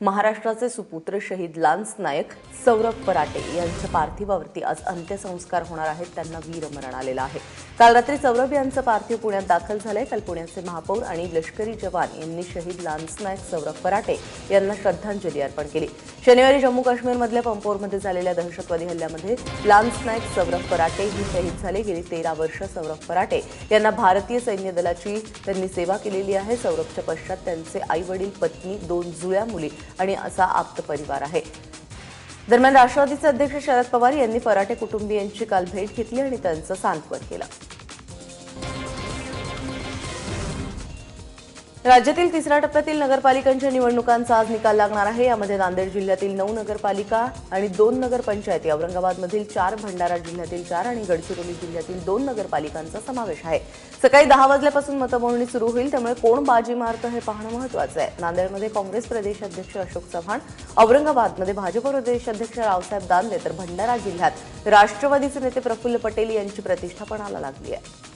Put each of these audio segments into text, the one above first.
महाराष्ट्राचे सुपुत्र शहीद लान्स नायक सौरभ पराटे यांच्या पार्थिवावरती आज अंत्यसंस्कार होणार आहेत. त्यांना वीरमरण आलेलं आहे. काल रात्री सौरभ यांचं पार्थिव पुण्यात दाखल झालंय. काल पुण्याचे महापौर आणि लष्करी जवान यांनी शहीद लान्सनायक सौरभ पराटे यांना श्रद्धांजली अर्पण केली. शनिवारी जम्मू काश्मीरमधल्या पंपोरमध्ये झालेल्या दहशतवादी हल्ल्यामध्ये लान्सनायक सौरभ पराटे ही शहीद झाले. गेली तेरा वर्ष सौरभ पराटे यांना भारतीय सैन्य दलाची त्यांनी सेवा केलेली आहे. सौरभच्या पश्चात त्यांचे आई वडील पत्नी दोन जुळ्या मुली आणि असा आप्त परिवार आहे. दरम्यान राष्ट्रवादीचे अध्यक्ष शरद पवार यांनी फराटे कुटुंबियांची काल भेट घेतली आणि त्यांचं सांत्वन केलं. राज्यातील तिसऱ्या टप्प्यातील नगरपालिकांच्या निवडणुकांचा आज निकाल लागणार आहे. यामध्ये नांदेड जिल्ह्यातील नऊ नगरपालिका आणि दोन नगरपंचायती औरंगाबादमधील चार भंडारा जिल्ह्यातील चार आणि गडचिरोली जिल्ह्यातील दोन नगरपालिकांचा समावेश आहे. सकाळी दहा वाजल्यापासून मतमोजणी सुरू होईल त्यामुळे कोण बाजी मारतं हे पाहणं महत्वाचं आहे. नांदेडमध्ये काँग्रेस प्रदेशाध्यक्ष अशोक चव्हाण औरंगाबादमध्ये भाजप प्रदेशाध्यक्ष रावसाहेब दानवे तर भंडारा जिल्ह्यात राष्ट्रवादीचे नेते प्रफुल्ल पटेल यांची प्रतिष्ठा पणाला लागली आहे.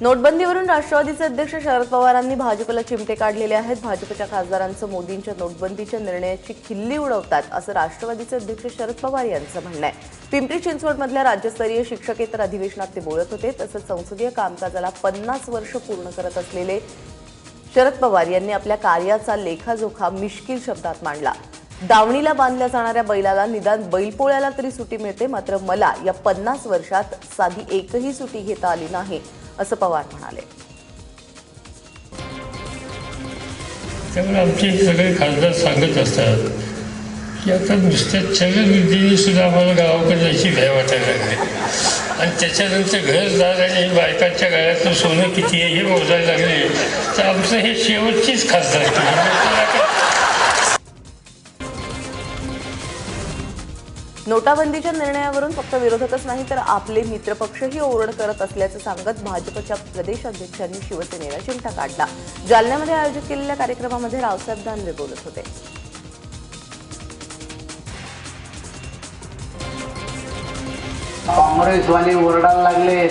नोटबंदीवरून राष्ट्रवादीचे अध्यक्ष शरद पवारांनी भाजपला चिमटे काढलेले आहेत. भाजपच्या खासदारांचं मोदींच्या नोटबंदीच्या निर्णयाची खिल्ली उडवतात असं राष्ट्रवादीचे अध्यक्ष शरद पवार यांचं म्हणणं आहे. पिंपरी चिंचवडमधल्या राज्यस्तरीय शिक्षकेतर अधिवेशनात ते बोलत होते तसंच संसदीय कामकाजाला पन्नास वर्ष पूर्ण करत असलेले शरद पवार यांनी आपल्या कार्याचा लेखाजोखा मिश्किल शब्दात मांडला. दावणीला बांधल्या जाणाऱ्या बैलाला निदान बैलपोळ्याला तरी सुटी मिळते मात्र मला या पन्नास वर्षात साधी एकही सुटी घेता आली नाही. असं पवार म्हणाले. त्यामुळे आमचे सगळे खासदार सांगत असतात की आता नुसत्या चलविद्येने सुद्धा आम्हाला गावाकडे जायची भ्या वाटायला लागली. आणि त्याच्यानंतर घरदार आणि बायकांच्या गळ्यातलं सोनं किती आहे हे मोजायला लागले. तर आमचं हे शेवटचीच खासदार नोटाबंदीच्या निर्णयावरून फक्त विरोधकच नाही तर आपले मित्रपक्षही ओरड करत असल्याचं सांगत भाजपच्या प्रदेशाध्यक्षांनी शिवसेनेला चिमटा काढला. जालन्यामध्ये आयोजित केलेल्या कार्यक्रमामध्ये रावसाहेब दानवे बोलत होते. काँग्रेसवाले ओरडायला लागले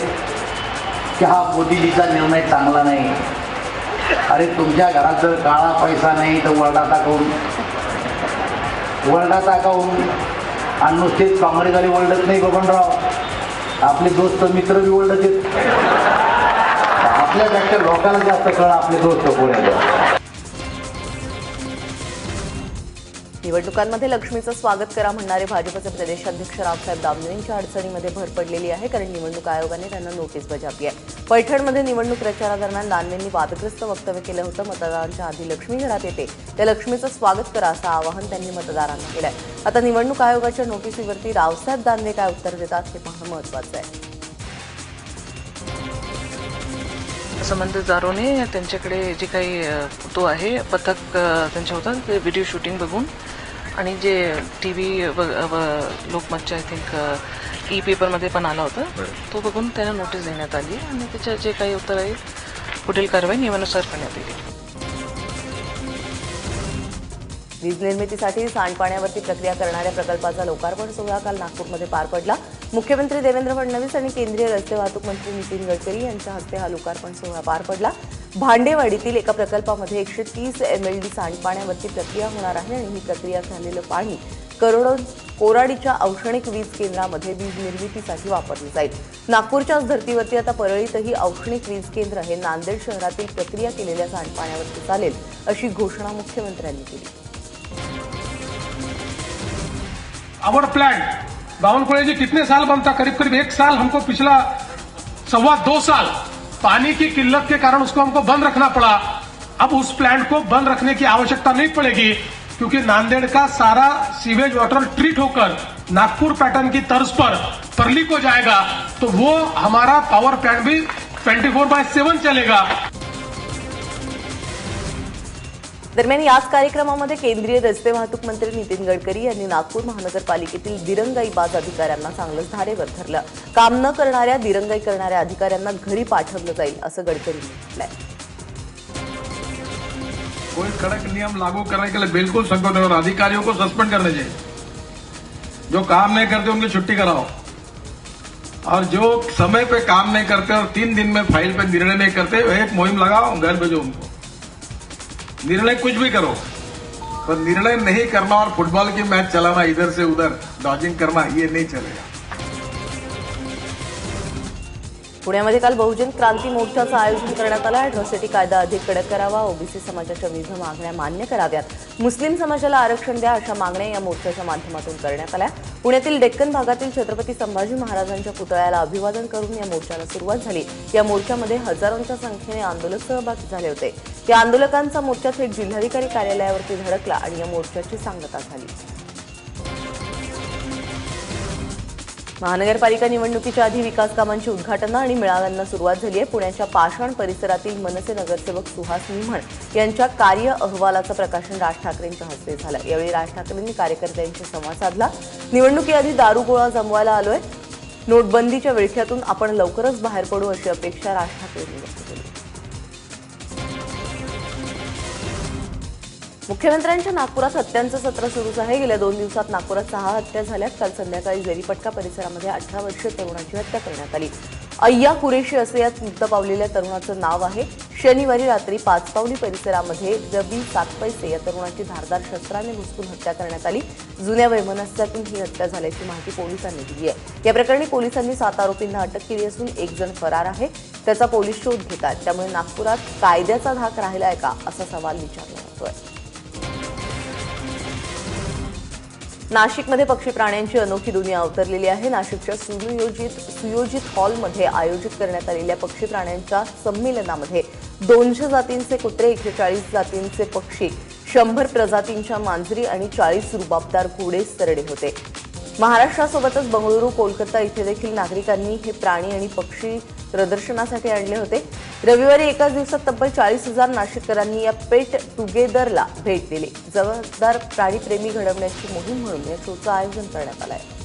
की हा मोदीजीचा निर्णय चांगला नाही. अरे तुमच्या घरात जर काळा पैसा नाही तर वरडाता काऊन वरडाता काऊन आणि नुसतेच काँग्रेसवाले ओळखत नाही बबनराव. आपले दोस्त मित्र बी ओळखत आपल्यापेक्षा लोकांना जास्त कळ आपले दोस्त कोण निवडणुकांमध्ये लक्ष्मीचं स्वागत करा म्हणणारे भाजपचे प्रदेशाध्यक्ष रावसाहेब दामले यांच्या अडचणीमध्ये भर पडलेली आहे कारण निवडणूक आयोगाने त्यांना नोटीस बजावली आहे. पैठणमध्ये निवडणूक प्रचारादरम्यान दानवेंनी वादग्रस्त वक्तव्य केलं होतं मतदारांच्या आधी लक्ष्मी घरात येते. त्या लक्ष्मीचं स्वागत करा असं आवाहन त्यांनी मतदारांना केलंय. आता निवडणूक आयोगाच्या नोटीसीवरती रावसाहेब दानवे काय उत्तर देतात हे पाहणं महत्वाचं आहे. संबंधितदारोने त्यांच्याकडे जे काही तो आहे पथक त्यांच्या होतं ते व्हिडिओ शूटिंग बघून आणि जे टी व्ही लोकमतच्या आय थिंक ई पेपरमध्ये पण आला होता. तो बघून त्यांना नोटीस देण्यात आली आणि त्याच्या जे काही उत्तर आहे पुढील कारवाई नियमानुसार करण्यात येईल. वीज निर्मितीसाठी सांडपाण्यावरती प्रक्रिया करणाऱ्या प्रकल्पाचा लोकार्पण सोहळा काल नागपूरमध्ये पार पडला. मुख्यमंत्री देवेंद्र फडणवीस आणि केंद्रीय रस्ते वाहतूक मंत्री नितीन गडकरी यांच्या हस्ते हा लोकार्पण सोहळा पार पडला. भांडेवाडीतील एका प्रकल्पामध्ये एकशे तीस एमएलडी सांडपाण्यावरती प्रक्रिया होणार आहे आणि ही प्रक्रिया झालेलं पाणी करोडो कोराडीच्या औष्णिक वीज केंद्रामध्ये वीज निर्मितीसाठी वापरली जाईल. नागपूरच्याच धर्तीवरती आता परळीतही औष्णिक वीज केंद्र हे नांदेड शहरातील प्रक्रिया केलेल्या सांडपाण्यावरती चालेल अशी घोषणा मुख्यमंत्र्यांनी केली. आवड प्लॅन बावनकुळे जी, कितने साल बनता करीब करीब एक साल हमको पिछला सवा दो साल पानी की किल्लत के कारण उसको हमको बंद रखना पड़ा। अब उस प्लांट को बंद रखने की आवश्यकता नहीं पड़ेगी, क्योंकि नांदेड़ का सारा सीवेज वाटर ट्रीट होकर नागपुर पैटर्न की तर्ज पर परली को जाएगा तो वो हमारा पावर प्लांट भी 24 फोर बाय सेवन चलेगा। दरम्यान याच कार्यक्रमामध्ये केंद्रीय रस्ते वाहतूक मंत्री नितीन गडकरी यांनी नागपूर दिरंगाई बाज अधिकाऱ्यांना चांगलंच धारेवर धरलं. काम न करणाऱ्या, दिरंगाई करणाऱ्या अधिकाऱ्यांना घरी पाठवलं जाईल, असं कोई कड़क नियम लागू करने के लिए बिल्कुल संकोच और अधिकारियों को सस्पेंड करने चाहिए जो काम नहीं करते, उनकी छुट्टी कराओ. और जो समय पे काम नहीं करते और तीन दिन में फ़ाइल पे निर्णय नहीं करते, एक मुहिम लगाओ, घर भेजो उनको. निर्णय कुछ भी करो। पर निर्णय नहीं करना और फुटबॉल की मैच चलाना इधर से उधर डॉजिंग करना ये नहीं चलेगा। पुण्यामध्ये काल बहुजन क्रांती मोर्चाचं आयोजन करण्यात आलं. अॅट्रॉसिटी कायदा अधिक कडक करावा ओबीसी समाजाच्या विविध मागण्या मान्य कराव्यात. मुस्लिम समाजाला आरक्षण द्या अशा मागण्या या मोर्चाच्या माध्यमातून करण्यात आल्या. पुण्यातील डेक्कन भागातील छत्रपती संभाजी महाराजांच्या पुतळ्याला अभिवादन करून या मोर्चाला सुरुवात झाली. या मोर्चामध्ये हजारोंच्या संख्येने आंदोलक सहभागी झाले होते. या आंदोलकांचा मोर्चा थेट जिल्हाधिकारी कार्यालयावरती धडकला आणि या मोर्चाची सांगता झाली. महानगरपालिका निवडणुकीच्या आधी विकास कामांची उद्घाटनं आणि मेळाव्यांना सुरुवात झाली आहे. पुण्याच्या पाषाण परिसरातील मनसे नगरसेवक सुहास निम्हण यांच्या कार्य अहवालाचं प्रकाशन राज ठाकरेंच्या हस्ते झालं. यावेळी राज ठाकरेंनी कार्यकर्त्यांशी संवाद साधला. निवडणुकीआधी दारुगोळा जमवायला आलोय. नोटबंदीच्या विळख्यातून आपण लवकरच बाहेर पडू अशी अपेक्षा राज ठाकरेंनी व्यक्त मुख्यमंत्र्यांच्या नागपुरात हत्यांचं सत्र सुरूच आहे. गेल्या दोन दिवसात नागपुरात सहा हत्या झाल्यात. काल संध्याकाळी जेरीपटका परिसरामध्ये अठरा वर्षीय तरुणाची हत्या करण्यात आली. अय्या कुरेशी असे या मृत पावलेल्या तरुणाचं नाव आहे. शनिवारी रात्री पाचपावली परिसरामध्ये रबी सात पैसे या तरुणाची धारदार शस्त्राने घुसकून हत्या करण्यात आली. जुन्या वैमनस्यातून ही हत्या झाल्याची माहिती पोलिसांनी दिली आहे. या प्रकरणी पोलिसांनी सात आरोपींना अटक केली असून एक जण फरार आहे. त्याचा पोलीस शोध घेत आहेत त्यामुळे नागपुरात कायद्याचा धाक राहिलाय का असा सवाल विचारला जातोय नाशिकमध्ये पक्षी प्राण्यांची अनोखी दुनिया अवतरलेली आहे. नाशिकच्या सुनियोजित सुयोजित हॉलमध्ये आयोजित करण्यात आलेल्या पक्षी प्राण्यांच्या संमेलनामध्ये दोनशे जातींचे कुत्रे एकशे चाळीस जातींचे पक्षी शंभर प्रजातींच्या मांजरी आणि चाळीस रुबाबदार घोडे सरडे होते. महाराष्ट्रासोबतच बंगळुरू कोलकाता इथे देखील नागरिकांनी हे प्राणी आणि पक्षी प्रदर्शनासाठी आणले होते. रविवारी एकाच दिवसात तब्बल चाळीस हजार नाशिककरांनी या पेट टुगेदरला भेट दिली. जबाबदार प्राणीप्रेमी घडवण्याची मोहीम म्हणून या शोचं आयोजन करण्यात आलं आहे